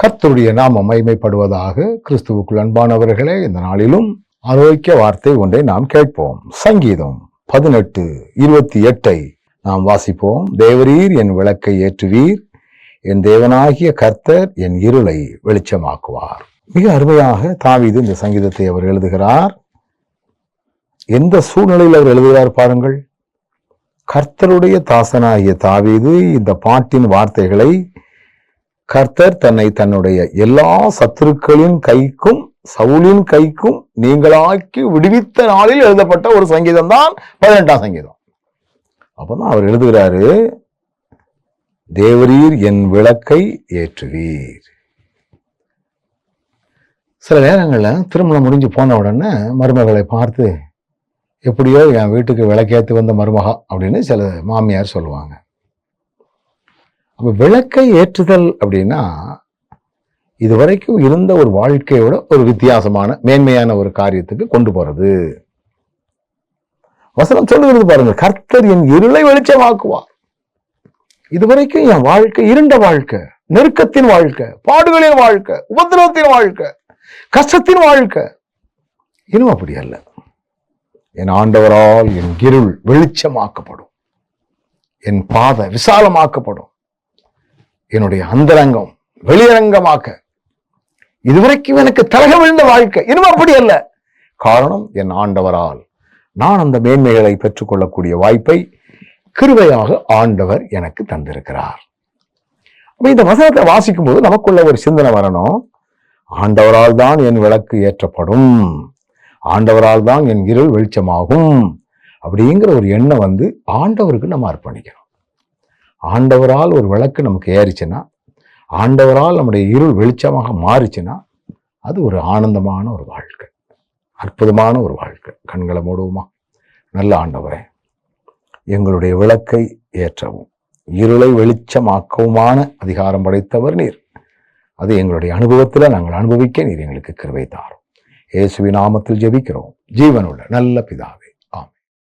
கர்த்தருடைய நாம மைமைப்படுவதாக கிறிஸ்துவுக்குள் அன்பானவர்களே இந்த நாளிலும் ஆரோக்கிய வார்த்தை ஒன்றை நாம் கேட்போம். சங்கீதம் பதினெட்டு இருபத்தி எட்டை நாம் வாசிப்போம். தேவரீர் என் விளக்கை ஏற்றுவீர். என் தேவனாகிய கர்த்தர் என் இருளை வெளிச்சமாக்குவார். மிக அருமையாக தாவீது இந்த சங்கீதத்தை அவர் எழுதுகிறார். எந்த சூழ்நிலையில் அவர் எழுதுகிறார் பாருங்கள். கர்த்தருடைய தாசனாகிய தாவீது இந்த பாட்டின் வார்த்தைகளை கர்த்தர் தன்னை தன்னுடைய எல்லா சத்துருக்களின் கைக்கும் சவுலின் கைக்கும் நீங்களாக்கி விடுவித்த நாளில் எழுதப்பட்ட ஒரு சங்கீதம் தான் பதினெட்டாம் சங்கீதம். அப்பதான் அவர் எழுதுகிறாரு தேவரீர் என் விளக்கை ஏற்றுவீர். சில நேரங்களில் திருமணம் முடிஞ்சு போன உடனே மருமகளை பார்த்து எப்படியோ என் வீட்டுக்கு விளக்கேற்று வந்த மருமகா அப்படின்னு சில மாமியார் சொல்லுவாங்க. அப்போ விளக்கை ஏற்றுதல் அப்படின்னா இதுவரைக்கும் இருந்த ஒரு வாழ்க்கையோட ஒரு வித்தியாசமான மேன்மையான ஒரு காரியத்துக்கு கொண்டு போறது. வசனம் சொல்லுகிறது பாருங்க கர்த்தர் என் இருளை வெளிச்சமாக்குவார். இதுவரைக்கும் என் வாழ்க்கை இருண்ட வாழ்க்கை நெருக்கத்தின் வாழ்க்கை பாடுகளின் வாழ்க்கை உபதிரவத்தின் வாழ்க்கை கஷ்டத்தின் வாழ்க்கை. இன்னும் அப்படி அல்ல. என் ஆண்டவரால் என் இருள் வெளிச்சமாக்கப்படும். என் பாதை விசாலமாக்கப்படும். என்னுடைய அந்தரங்கம் வெளியரங்கமாக்க. இதுவரைக்கும் எனக்கு தலக விழுந்த வாழ்க்கை. இன்னும் அப்படி அல்ல. காரணம் என் ஆண்டவரால். நான் அந்த மேன்மைகளை பெற்றுக்கொள்ளக்கூடிய வாய்ப்பை கிருபையாக ஆண்டவர் எனக்கு தந்திருக்கிறார். அப்போ இந்த வசனத்தை வாசிக்கும் போது நமக்குள்ள ஒரு சிந்தனை வரணும். ஆண்டவரால் தான் என் விளக்கு ஏற்றப்படும். ஆண்டவரால் தான் என் இருள் வெளிச்சமாகும். அப்படிங்கிற ஒரு எண்ணம் வந்து ஆண்டவருக்கு நம்ம அர்ப்பணிக்கணும் ஆண்டவரால் ஒரு விளக்கு நமக்கு ஏறிச்சுன்னா ஆண்டவரால் நம்முடைய இருள் வெளிச்சமாக மாறிச்சுன்னா அது ஒரு ஆனந்தமான ஒரு வாழ்க்கை. அற்புதமான ஒரு வாழ்க்கை. கண்களை மூடுவோமா? நல்ல ஆண்டவரே எங்களுடைய விளக்கை ஏற்றவும். இருளை வெளிச்சமாக்கவுமான அதிகாரம் படைத்தவர் நீர். அது எங்களுடைய அனுபவத்தில் நாங்கள் அனுபவிக்க நீர் எங்களுக்கு கிருவை தாரும். இயேசுவி நாமத்தில் ஜெபிக்கிறோம். ஜீவனுள்ள நல்ல பிதாவே